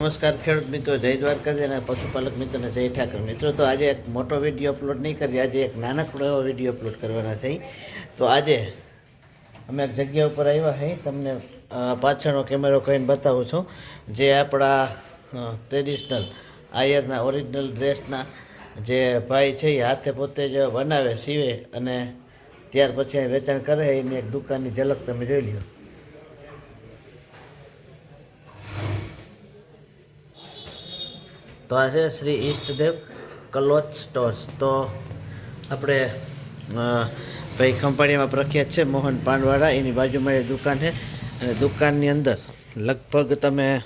નમસ્કાર ખેડૂત મિત્રો, જય દ્વારકાજી અને પશુપાલક મિત્રોને જય ઠાકર. મિત્રો, તો આજે એક મોટો વીડિયો અપલોડ નહીં કરીએ, આજે એક નાનકડો એવો વીડિયો અપલોડ કરવાના થઈ તો આજે અમે એક જગ્યા ઉપર આવ્યા હે તમને પાછળનો કેમેરો કહીને બતાવું છું. જે આપણા ટ્રેડિશનલ આયરના ઓરિજિનલ ડ્રેસના જે ભાઈ છે, એ હાથે પોતે જ બનાવે, સીવે અને ત્યાર પછી વેચાણ કરે એની એક દુકાનની ઝલક તમે જોઈ લ્યો. તો આ છે શ્રી ઈષ્ટદેવ કલોથ સ્ટોર્સ. તો આપણે ભાઈ ખંભાળિયામાં પ્રખ્યાત છે મોહન પાનવાળા. એની બાજુમાં એ દુકાન છે. અને દુકાનની અંદર લગભગ તમે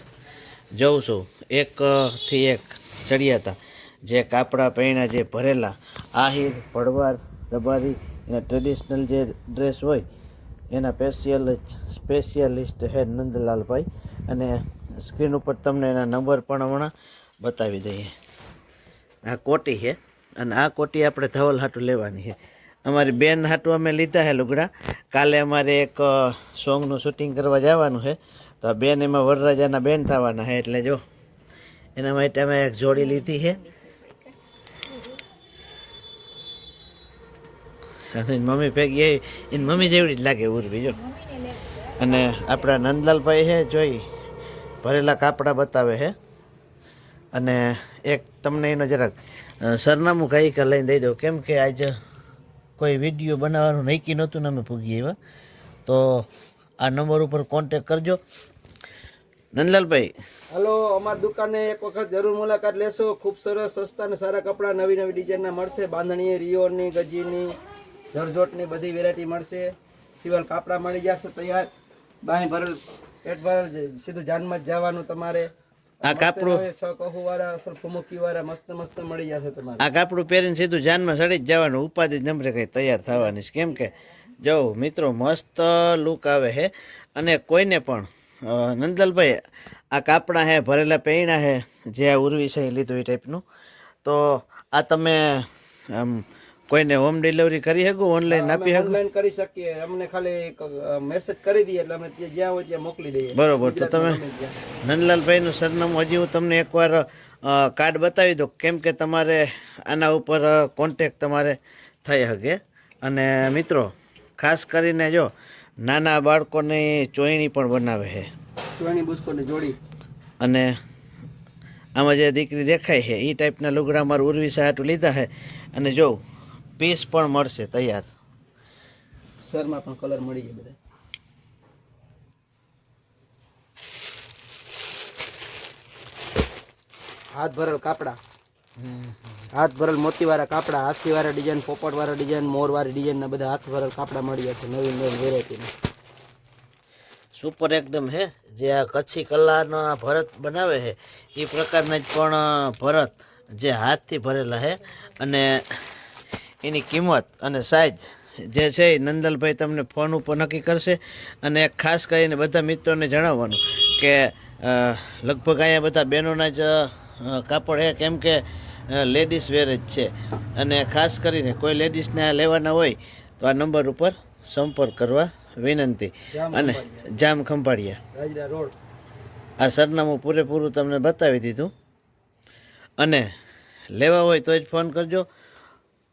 જોઉં છો એક અ, થી એક ચડિયાતા. જે કાપડા પૈણા જે ભરેલા આહિર ભડવાર રબારી એના ટ્રેડિશનલ જે ડ્રેસ હોય એના સ્પેશિયલ સ્પેશિયલિસ્ટ હે નંદલાલભાઈ. અને સ્ક્રીન ઉપર તમને એના નંબર પણ હમણાં બતાવી દઈએ. આ કોટી છે અને આ કોટી આપણે ધવલ હાટું લેવાની છે. અમારી બેન હાટું અમે લીધા છે લુગડા. કાલે અમારે એક સોંગનું શૂટિંગ કરવા જવાનું છે. તો આ બેન એમાં વરરાજાના બેન થવાના છે એટલે જો, એના માટે અમે એક જોડી લીધી છે. અને મમ્મી ભેગી આવી. એની મમ્મી જેવડી જ લાગે ઉર્વી, જો. અને આપણા નંદલાલભાઈ છે, જોઈ, ભરેલા કાપડા બતાવે છે. અને એક તમને એનો જરાક સરનામું કઈ કે લઈને દઈ દઉં. કેમ કે આજ કોઈ વીડિયો બનાવવાનું નક્કી નહોતું ને અમે પૂગી એવા તો આ નંબર ઉપર કોન્ટેક કરજો. નંદલાલભાઈ. હલો, અમારી દુકાને એક વખત જરૂર મુલાકાત લેશો. ખૂબ સરસ, સસ્તા અને સારા કપડાં નવી નવી ડિઝાઇનના મળશે. બાંધણી રિયોની, ગજીની જરજોટની બધી વેરાયટી મળશે. સિવાલ કાપડા મળી જશે તૈયાર. બાંય ભરેલ, પેટ ભરેલ સીધું જાનમાં જ જવાનું તમારે. આ કાપડું છ વાળા ફુમુકી વાળા મસ્ત મસ્ત મળી જશે તમારે. આ કાપડું પહેરીને સીધું જાનમાં સડી જ જવાનું ઉપાધિ જ નંબરે કંઈ તૈયાર થવાની છે. કેમ કે જો મિત્રો મસ્ત લુક આવે છે અને કોઈને પણ નંદલભાઈ નંદલાલભાઈ આ કાપડા હે ભરેલા પૈણા હે જે આ ઉર્વી છે એ લીધું એ ટાઈપનું તો આ તમે આમ કોઈને હોમ ડિલિવરી કરી શકું ઓનલાઈન આપી શકું? ઓનલાઈન કરી શકીએ. અમને ખાલી મેસેજ કરી દઈએ એટલે અમે ત્યાં જ્યાં હોય ત્યાં મોકલી દઈએ. બરોબર તો તમે નંદલાલભાઈનું સરનામું હજી હું તમને એકવાર કાર્ડ બતાવી દઉં કેમ કે તમારે આના ઉપર કોન્ટેક તમારે થઈ શકે. અને મિત્રો ખાસ કરીને જો નાના બાળકોની ચોયણી પણ બનાવે છે. ચોયણી બુસ્કોની જોડી. અને આમાં જે દીકરી દેખાય છે એ ટાઈપના લુગડા મારું ઉર્વી સાટું લીધા છે. અને જો પીસ પણ મળશે તૈયાર. શરમાં પણ કલર મળી જાય બધા. હાથ ભરેલ કાપડા. હાથ ભરેલ મોતીવાળા કાપડા હાથીવાળા ડિઝાઇન પોપટવાળા ડિઝાઇન મોરવાળી ડિઝાઇનના બધા હાથ ભરેલ કાપડા મળી જશે નવી નવી વેરાયટીના સુપર એકદમ હે. જે આ કચ્છી કલાનો ભરત બનાવે છે એ પ્રકારના જ પણ ભરત જે હાથથી ભરેલા છે અને એની કિંમત અને સાઇઝ જે છે એ નંદલભાઈ તમને ફોન ઉપર નક્કી કરશે અને ખાસ કરીને બધા મિત્રોને જણાવવાનું કે લગભગ અહીંયા બધા બહેનોના જ કાપડ છે. કેમ કે લેડીઝ વેર જ છે. અને ખાસ કરીને કોઈ લેડીઝને આ લેવાના હોય તો આ નંબર ઉપર સંપર્ક કરવા વિનંતી. અને જામ ખંભાળિયા. રોડ. આ સરનામું પૂરેપૂરું તમને બતાવી દીધું. અને લેવા હોય તો જ ફોન કરજો.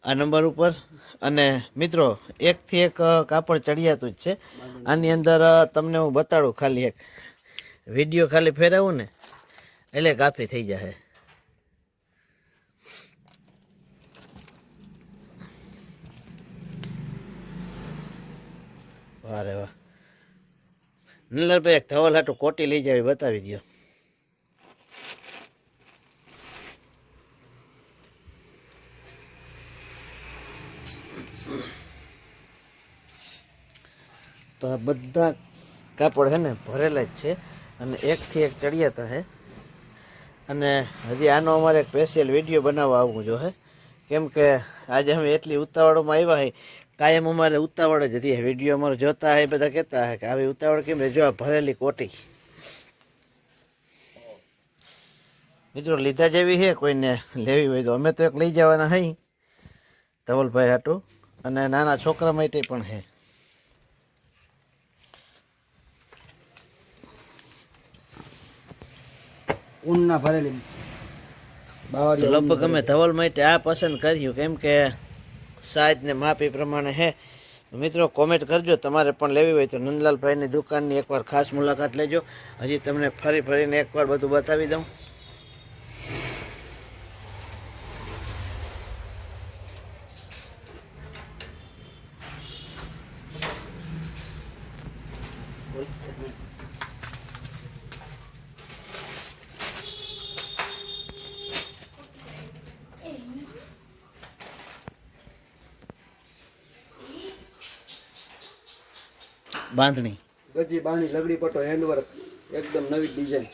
આ નંબર ઉપર. અને મિત્રો, એકથી એક કાપડ ચડિયાતું જ છે. આની અંદર તમને હું બતાડું ખાલી એક વીડિયો ખાલી ફેરવું ને, એટલે કાફી થઈ જશે વારે વાહ. નલરભાઈ એક ધવલ હાટું કોટી લઈ જાવ, બતાવી દો તો આ બધા કાપડ હે ને ભરેલા જ છે અને એકથી એક ચડિયાતા હે અને હજી આનો અમારે સ્પેશિયલ વીડિયો બનાવવા આવવું જો હે. કેમ કે આજે અમે એટલી ઉતાવળમાં આવ્યા હોય કાયમ અમારે ઉતાવળ જ હતી. વીડિયો અમારો જોતા હોય બધા કહેતા હે કે આવી ઉતાવળ કેમ જો આ ભરેલી કોટી. મિત્રો, લીધા જેવી છે? કોઈને લેવી હોય તો અમે તો એક લઈ જવાના હઈ. ધવલભાઈ હાટું અને નાના છોકરા માટે પણ છે. ઊનના ભરેલી લગભગ અમે ધવલ માટે આ પસંદ કર્યું કેમ કે સાઈઝ ને માપી પ્રમાણે હે. મિત્રો કોમેન્ટ કરજો તમારે પણ લેવી હોય તો નંદલાલભાઈની દુકાનની એકવાર ખાસ મુલાકાત લેજો. હજી તમને ફરી ફરીને એકવાર બધું બતાવી દઉં. બાંધણી. ગજી બાંધણી લગડી પટો હેન્ડવર્ક એકદમ નવી ડિઝાઇન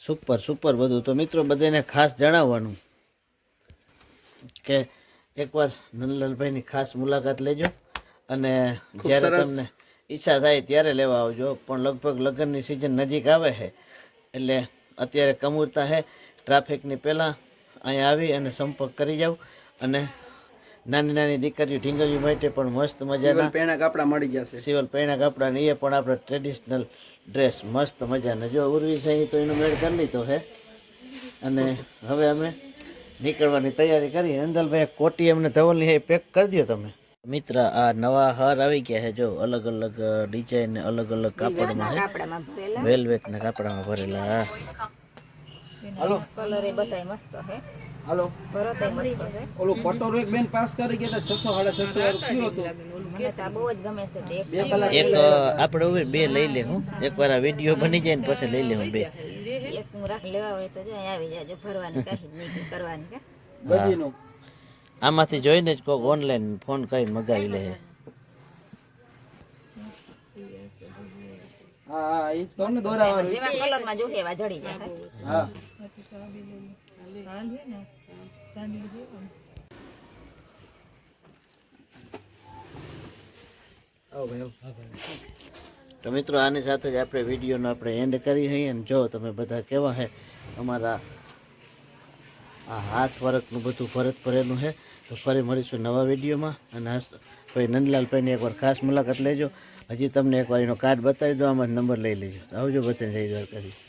સુપર સુપર બધું. તો મિત્રો બધાને ખાસ જણાવવાનું કે એકવાર નંદલાલભાઈની ખાસ મુલાકાત લેજો અને જ્યારે તમને ઈચ્છા થાય ત્યારે લેવા આવજો. પણ લગભગ લગ્નની સિઝન નજીક આવે છે એટલે અત્યારે કમુરતા છે. ટ્રાફિકની પહેલાં અહીંયા આવી અને સંપર્ક કરી જાવ અને નાની નાની દીકરીઓ ઢીંગલીઓ માટે પણ મસ્ત મજાના. પેણા કાપડા મળી જશે. સિવલ પૈણા કપડા ને એ પણ આપણે ટ્રેડિશનલ ડ્રેસ મસ્ત મજાના. જો ઉર્વી છે તો એનો મેળ કરી લીધો છે અને હવે અમે નીકળવાની તૈયારી કરી. અંદલભાઈ કોટી અમને ધવલની એ પેક કરી દો તમે. મિત્ર આ નવા હાર આવી ગયા છે જો અલગ અલગ ડિઝાઇન ને અલગ અલગ કાપડમાં છે વેલ્વેટના કાપડામાં ભરેલા હા. કલર એ બધાય મસ્ત છે હાલો. ઓલું પટોરો એક બેન પાસ કરી ગયા છસો સાડા છસો વાળું કયું હતું. એક આપણે હવે બે લઈ લે હું. એકવાર આ વીડિયો બની જાય ને પછી લઈ લે હું બે. એક હું રાખ લેવા હોય તો જો અહીં આવી જાજો ફરવાની કાંઈ નહીં કરવાની કે ગજીનું આમાંથી જોઈને જ કોક ઓનલાઈન ફોન કરીને મગાવી લે હા. એ જ કહું દોરાવા કલરમાં જોખે એવા જડી જાય. હા. આવો. તો મિત્રો, આની સાથે જ આપણે વિડીયોનો આપણે એન્ડ કરી હઈએ અને જો તમે બધા કેવા છે અમારા આ હાથ વર્કનું બધું ભરત ભરેલું છે તો ફરી મળીશું નવા વિડીયોમાં. અને ભાઈ નંદલાલભાઈની એકવાર ખાસ મુલાકાત લેજો. હજી તમને એકવાર એનો કાર્ડ બતાવી દો, આમાં નંબર લઈ લેજો. આવજો બધાને દર દ્વારકાધીશ.